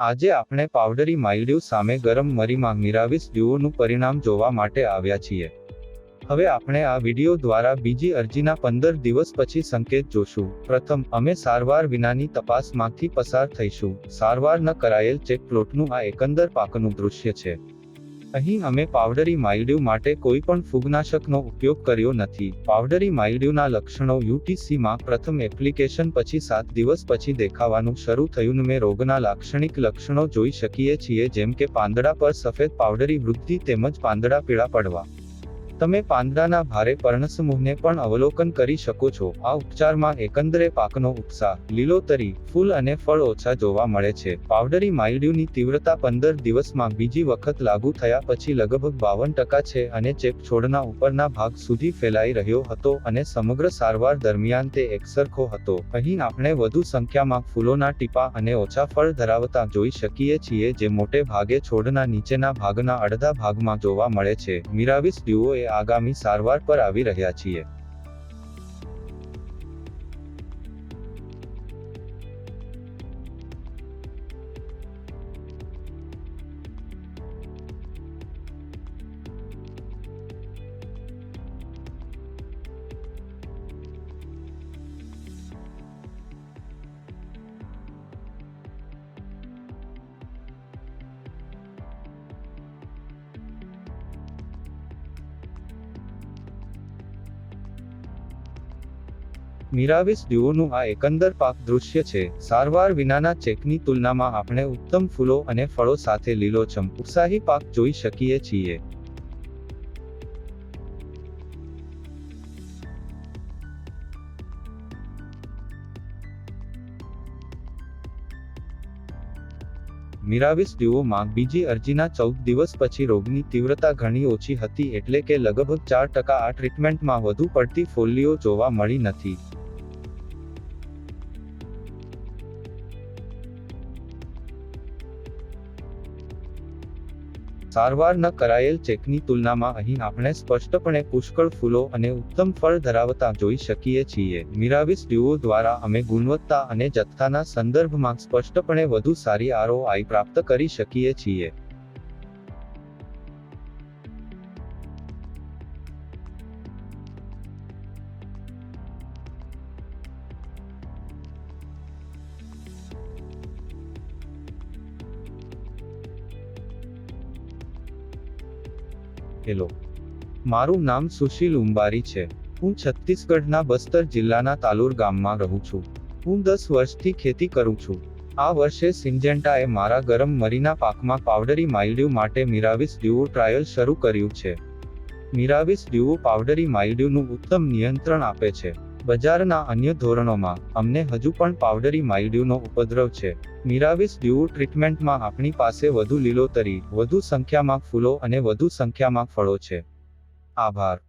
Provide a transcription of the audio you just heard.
આજે આપણે પાવડરી માઇલ્ડ્યુ સામે ગરમ મરીમાં મિરાવિસ ડ્યુઓનું પરિણામ જોવા માટે આવ્યા છીએ. હવે આપણે આ વિડિયો દ્વારા બીજી અરજીના પંદર દિવસ પછી સંકેત જોશું. પ્રથમ, અમે સારવાર વિનાની તપાસમાંથી પસાર થઈશું. સારવાર ન કરાયેલ ચેક પ્લોટનું આ એકંદર પાકનું દૃશ્ય છે. અહીં અમે પાવડરી માઇલ્ડ્યુ માટે કોઈ પણ ફૂગનાશકનો ઉપયોગ કર્યો નથી. પાવડરી માઇલ્ડ્યુના લક્ષણો યુટીસીમાં પ્રથમ એપ્લિકેશન પછી સાત દિવસ પછી દેખાવાનું શરૂ થયું. મેં રોગના લાક્ષણિક લક્ષણો જોઈ શકીએ છીએ જેમ કે પાંદડા પર સફેદ પાવડરી વૃદ્ધિ તેમજ પાંદડા પીળા પડવા. તમે પાંદડાના ભારે પર્ણસમૂહને પણ અવલોકન કરી શકો છો. આ ઉપચારમાં એકંદરે પાકનો ઉત્સાહ, લીલોતરી, ફૂલ અને ફળ ઓછા જોવા મળે છે. પાવડરી માઇલ્ડ્યુની તીવ્રતા પંદર દિવસમાં બીજી વખત લાગુ થયા પછી લગભગ બાવન ટકા છે અને ચેપ છોડના ઉપરના ભાગ સુધી ફેલાઈ રહ્યો હતો અને સમગ્ર સારવાર દરમિયાન તે એકસરખો હતો. અહીં આપણે વધુ સંખ્યામાં ફૂલોના ટીપા અને ઓછા ફળ ધરાવતા જોઈ શકીએ છીએ જે મોટે ભાગે છોડના નીચેના ભાગના અડધા ભાગમાં જોવા મળે છે. મિરાવિસ ડ્યુઓએ આગામી સારવાર પર આવી રહ્યા છીએ. મિરાવિસ ડ્યુઓનું આ એકંદર પાક દૃશ્ય છે. સારવાર વિનાના ચેકની તુલનામાં આપણે ઉત્તમ ફૂલો અને ફળો સાથે લીલોછમ ઉત્સાહી પાક જોઈ શકીએ છીએ. મિરાવિસ ડ્યુઓમાં બીજી અરજીના ચૌદ દિવસ પછી રોગની તીવ્રતા ઘણી ઓછી હતી એટલે કે લગભગ ચાર ટકા આ ટ્રીટમેન્ટમાં વધુ પડતી ફોલ્લીઓ જોવા મળી નથી. સારવાર ન કરાયેલ ચેકની તુલનામાં અહીં આપણે સ્પષ્ટપણે પુષ્કળ ફૂલો અને ઉત્તમ ફળ ધરાવતા જોઈ શકીએ છીએ. મિરાવિસ ડ્યુઓ દ્વારા અમે ગુણવત્તા અને જથ્થાના સંદર્ભમાં સ્પષ્ટપણે વધુ સારી આરઓઆઈ પ્રાપ્ત કરી શકીએ છીએ. હેલો મારું નામ સુશીલ ઉંબારી છે. હું છત્તીસગઢના બસ્તર જિલ્લાના તાલુર ગામમાં રહું છું. હું દસ વર્ષથી ખેતી કરું છું. આ વર્ષે સિન્જેન્ટાએ મારા ગરમ મરીના પાકમાં પાવડરી માઇલ્ડ્યુ માટે મિરાવિસ ડ્યુઓ ટ્રાયલ શરૂ કર્યું છે. મિરાવિસ ડ્યુઓ પાવડરી માઇલ્ડ્યુનું ઉત્તમ નિયંત્રણ આપે છે. બજારના અન્ય ધોરણોમાં, અમને હજુ પણ પાવડરી માઇડ્યુનો ઉપદ્રવ છે. મિરાવિસ ડ્યુ ટ્રીટમેન્ટમાં આપણી પાસે વધુ લીલોતરી, વધુ સંખ્યામાં ફૂલો અને વધુ સંખ્યામાં ફળો છે. આભાર.